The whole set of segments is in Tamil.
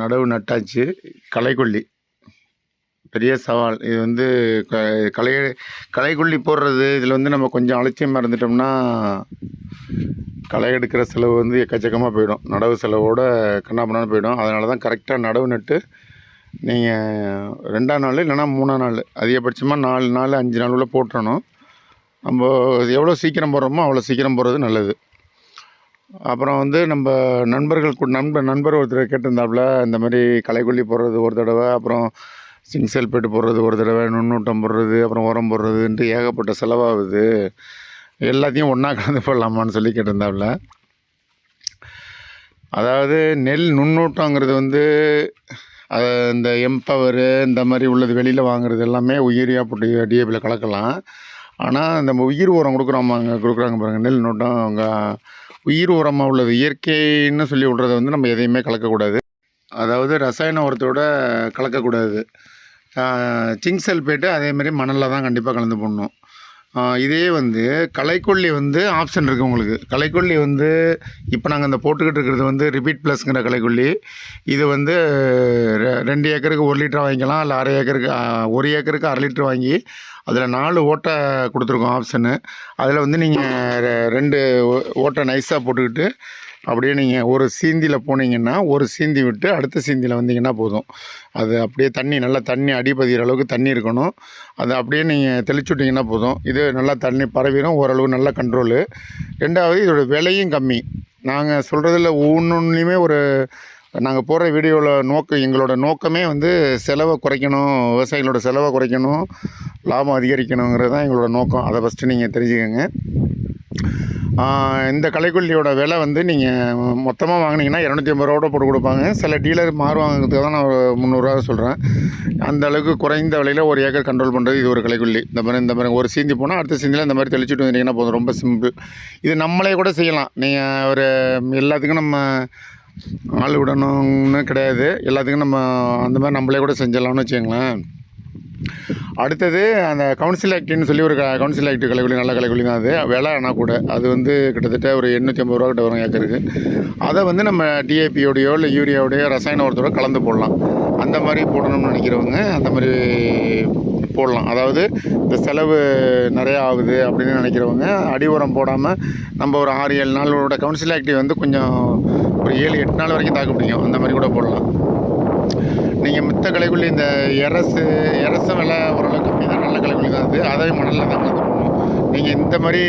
நடவு நட்டாச்சு. களைக்கொல்லி பெரிய சவால். இது வந்து க களை களைக்கொல்லி போடுறது இதில் வந்து நம்ம கொஞ்சம் அலட்சியமாக இருந்துட்டோம்னா களை எடுக்கிற செலவு வந்து எக்கச்சக்கமாக போயிடும். நடவு செலவோட கண்ணாப்பண்ணான்னு போயிடும். அதனால தான் கரெக்டாக நடவு நட்டு நீங்கள் ரெண்டாம் நாள் இல்லைன்னா மூணாம் நாள் அதிகபட்சமாக நாலு நாள் அஞ்சு நாளுக்குள்ளே போட்டுறணும். நம்ம எவ்வளோ சீக்கிரம் போடுறோமோ அவ்வளோ சீக்கிரம் போடுறது நல்லது. அப்புறம் வந்து நம்ம நண்பர்கள் கூட நண்பர் நண்பர் ஒருத்தர் கேட்டிருந்தாப்புல இந்த மாதிரி களைக்கொல்லி போடுறது ஒரு தடவை அப்புறம் சிங் சல்பேட்டு போடுறது ஒரு தடவை நுண்ணூட்டம் போடுறது அப்புறம் உரம் போடுறதுன்ட்டு ஏகப்பட்ட செலவாகுது. எல்லாத்தையும் ஒன்றா கலந்து போடலாமான்னு சொல்லி கேட்டிருந்தாப்புல. அதாவது நெல் நுண்ணூட்டங்கிறது வந்து இந்த எம்பவரு இந்த மாதிரி உள்ளது வெளியில் வாங்குறது எல்லாமே உயிரியாக போட்டு டிஏபியில் கலக்கலாம். ஆனால் நம்ம உயிர் உரம் கொடுக்குறோமாங்க கொடுக்குறாங்க பாருங்கள் நெல் நோட்டம் அவங்க உயிர் உரமாக உள்ளது. இயற்கைன்னு சொல்லி விடுறத வந்து நம்ம எதையுமே கலக்கக்கூடாது. அதாவது ரசாயன உரத்தோட கலக்கக்கூடாது. சிங் சல்பேட்டு அதேமாதிரி மணலில் தான் கண்டிப்பாக கலந்து போடணும். இதே வந்து கலைக்கொல்லி வந்து ஆப்ஷன் இருக்குது உங்களுக்கு. கலைக்கொல்லி வந்து இப்போ நாங்கள் இந்த போட்டுக்கிட்டு இருக்கிறது வந்து ரிப்பீட் ப்ளஸ்ங்கிற கலைக்கொல்லி இது வந்து ரெ- ரெண்டு ஏக்கருக்கு ஒரு லிட்டர் வாங்கிக்கலாம் இல்லை அரை ஏக்கருக்கு ஒரு ஏக்கருக்கு அரை லிட்டர் வாங்கி அதில் நாலு ஓட்டை கொடுத்துருக்கோம் ஆப்ஷனு. அதில் வந்து நீங்கள் ரெண்டு ஓட்டை நைஸாக போட்டுக்கிட்டு அப்படியே நீங்கள் ஒரு சீந்தியில் போனீங்கன்னா ஒரு சீந்தி விட்டு அடுத்த சீந்தியில் வந்தீங்கன்னா போதும். அது அப்படியே தண்ணி நல்லா தண்ணி அடிபதிகிற அளவுக்கு தண்ணி இருக்கணும். அதை அப்படியே நீங்கள் தெளிச்சு விட்டிங்கன்னா போதும். இது நல்லா தண்ணி பரவிடும் ஓரளவு நல்ல கண்ட்ரோலு ரெண்டாவது இதோட விலையும் கம்மி. நாங்கள் சொல்கிறதுல ஒன்றுலையுமே ஒரு நாங்கள் போடுற வீடியோவில் நோக்கம் எங்களோட நோக்கமே வந்து செலவை குறைக்கணும் விவசாயிகளோட செலவை குறைக்கணும் லாபம் அதிகரிக்கணுங்கிறது தான் எங்களோட நோக்கம். அதை ஃபஸ்ட்டு நீங்கள் தெரிஞ்சுக்கோங்க. இந்த களைக்கொல்லியோட விலை வந்து நீங்கள் மொத்தமாக வாங்கினீங்கன்னா இரநூத்தி ஐம்பது ரூபா போட்டு கொடுப்பாங்க. சில டீலர் மாறுவாங்கிறதுக்கு தான் நான் ஒரு முந்நூறுரூவா சொல்கிறேன் அந்த அளவுக்கு குறைந்த விலையில் ஒரு ஏக்கர் கண்ட்ரோல் பண்ணுறது இது ஒரு களைக்கொல்லி இந்த மாதிரி இந்த மாதிரி ஒரு சீந்தி போனால் அடுத்த சீந்தியில் இந்த மாதிரி தெளிச்சுட்டு வந்தீங்கன்னா போதும். ரொம்ப சிம்பிள் இது நம்மளே கூட செய்யலாம். நீங்கள் ஒரு எல்லாத்துக்கும் நம்ம ஆள் விடணும்னு கிடையாது. எல்லாத்துக்கும் நம்ம அந்த மாதிரி நம்மளே கூட செஞ்சிடலாம்னு வச்சுக்கோங்களேன். அடுத்தது அந்த கவுன்சில் ஆக்டின்னு சொல்லி ஒரு கவுன்சில் ஆக்ட் கலைக்குழி நல்ல கலைக்குழி தான் அது. விலை ஆனால் கூட. அது வந்து கிட்டத்தட்ட ஒரு எண்ணூற்றி ஐம்பது ரூபா கிட்ட வரும் ஏக்கருக்கு. அதை வந்து நம்ம டிஏபியோடையோ இல்லை யூரியாவோடையோ ரசாயன உரத்தோட கலந்து போடலாம். அந்த மாதிரி போடணும்னு நினைக்கிறவங்க அந்த மாதிரி போடலாம். அதாவது இந்த செலவு நிறையா ஆகுது அப்படின்னு நினைக்கிறவங்க அடி உரம் போடாமல் நம்ம ஒரு ஆறு ஏழு நாளோட கவுன்சில் ஆக்டிவ் வந்து கொஞ்சம் ஒரு ஏழு எட்டு நாள் வரைக்கும் தாக்கு பிடிக்கும். அந்த மாதிரி கூட போடலாம். நீங்கள் மித்த கலைக்குள்ளி இந்த எரசு எரசும் விலை ஓரளவு கம்மி தான் நல்ல கலைக்குள்ளி தான் அது அதை மணலில் தான் கலந்து போடணும். நீங்கள் இந்த மாதிரி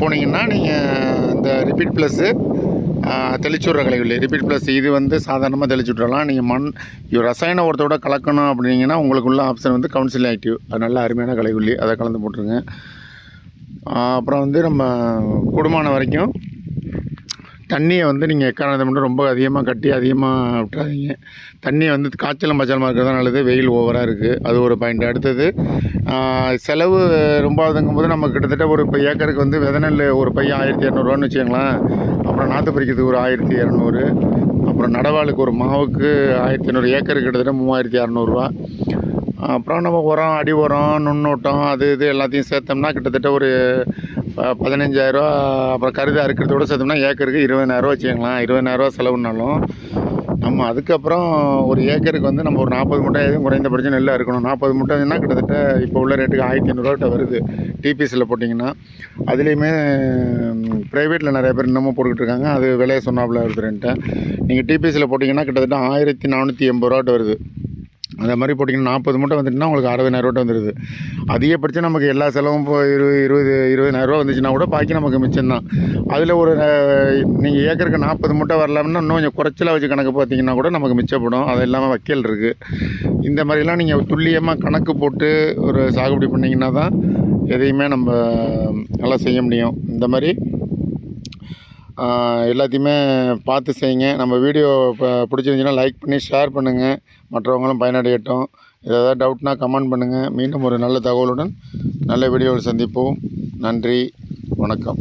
போனீங்கன்னா நீங்கள் இந்த ரிப்பீட் ப்ளஸ்ஸு தெளிச்சுடுற கலைக்குள்ளி ரிப்பீட் ப்ளஸ் இது வந்து சாதாரணமாக தெளிச்சு விட்றலாம் நீங்கள் மண் ரசாயன உரத்தோட கலக்கணும் அப்படின்னீங்கன்னா உங்களுக்குள்ள ஆப்ஷன் வந்து கவுன்சில் ஆக்டிவ் அது நல்ல அருமையான கலைக்குள்ளி அதை கலந்து போட்டுருங்க. அப்புறம் வந்து நம்ம கூடுமான வரைக்கும் தண்ணியை வந்து நீங்கள் எக்காரணத்தை மட்டும் ரொம்ப அதிகமாக கட்டி அதிகமாக விட்டுறாதீங்க. தண்ணியை வந்து காய்ச்சலும் மச்சலமாக இருக்கிறது தான் நல்லது. வெயில் ஓவராக இருக்குது அது ஒரு பாயிண்ட். அடுத்தது செலவு ரொம்ப ஆகுதுங்கும் போது நம்ம கிட்டத்தட்ட ஒரு இப்போ ஏக்கருக்கு வந்து வித நெல் ஒரு பையன் ஆயிரத்தி இரநூறுவான்னு வச்சுக்கோங்களேன். அப்புறம் நாற்று பறிக்கிறதுக்கு ஒரு ஆயிரத்தி இரநூறு. அப்புறம் நடவாளுக்கு ஒரு மாவுக்கு ஆயிரத்தி ஐநூறு ஏக்கருக்கு கிட்டத்தட்ட மூவாயிரத்தி இரநூறுவா அப்புறம் நம்ம உரம் அடி உரம் நுண்ணோட்டம் அது இது எல்லாத்தையும் சேர்த்தோம்னா கிட்டத்தட்ட ஒரு பதினஞ்சாயிரரூவா அப்புறம் கருது அறுக்கிறதோட சேர்த்தோம்னா ஏக்கருக்கு இருபதாயிரரூவா வச்சுக்கலாம் இருபதாயிரரூவா செலவுனாலும் நம்ம அதுக்கப்புறம் ஒரு ஏக்கருக்கு வந்து நம்ம ஒரு நாற்பது மூட்டை எதுவும் குறைந்தபட்சம் நெல் இருக்கணும் நாற்பது மூட்டைன்னா கிட்டத்தட்ட இப்போ உள்ள ரேட்டுக்கு ஆயிரத்தி ஐநூறுரூவா வருது. டிபிஎஸ்சில் போட்டிங்கன்னா. அதுலேயுமே ப்ரைவேட்டில் நிறைய பேர் இன்னமும் போட்டுக்கிட்டு இருக்காங்க. அது விலையை சொன்னாப்புல ஒருத்தர்ன்ட்டு. நீங்கள் டிபிஎஸ்சில் போட்டிங்கன்னா கிட்டத்தட்ட ஆயிரத்தி நானூற்றி எண்பது ரூபாட்ட வருது. அந்த மாதிரி போட்டிங்கன்னா நாற்பது மூட்டை வந்துட்டுனா உங்களுக்கு அறுபதாயிரம் வந்துடுது அதிகபட்சம் நமக்கு எல்லா செலவும் இப்போ இருபது இருபது இருபதாயிரரூவா வந்துச்சுன்னா கூட பாக்கி நமக்கு மிச்சம்தான் அதில் ஒரு நீங்கள் ஏக்கருக்கு நாற்பது மூட்டை வரலாம்னா இன்னும் கொஞ்சம் குறைச்சலாக வச்சு கணக்கு பார்த்தீங்கன்னா கூட நமக்கு மிச்சப்படும். அது இல்லாமல் வைக்கல் இருக்குது இந்த மாதிரிலாம் நீங்கள் துல்லியமாக கணக்கு போட்டு ஒரு சாகுபடி பண்ணிங்கன்னா தான் எதையுமே நம்ம நல்லா செய்ய முடியும். இந்த மாதிரி எல்லாத்தையுமே பார்த்து செய்யுங்க. நம்ம வீடியோ இப்போ பிடிச்சிருந்துச்சின்னா லைக் பண்ணி ஷேர் பண்ணுங்கள் மற்றவங்களும் பயனடையட்டும். ஏதாவது டவுட்னா கமெண்ட் பண்ணுங்கள் மீண்டும் ஒரு நல்ல தகவலுடன் நல்ல வீடியோவில் சந்திப்போம். நன்றி. வணக்கம்.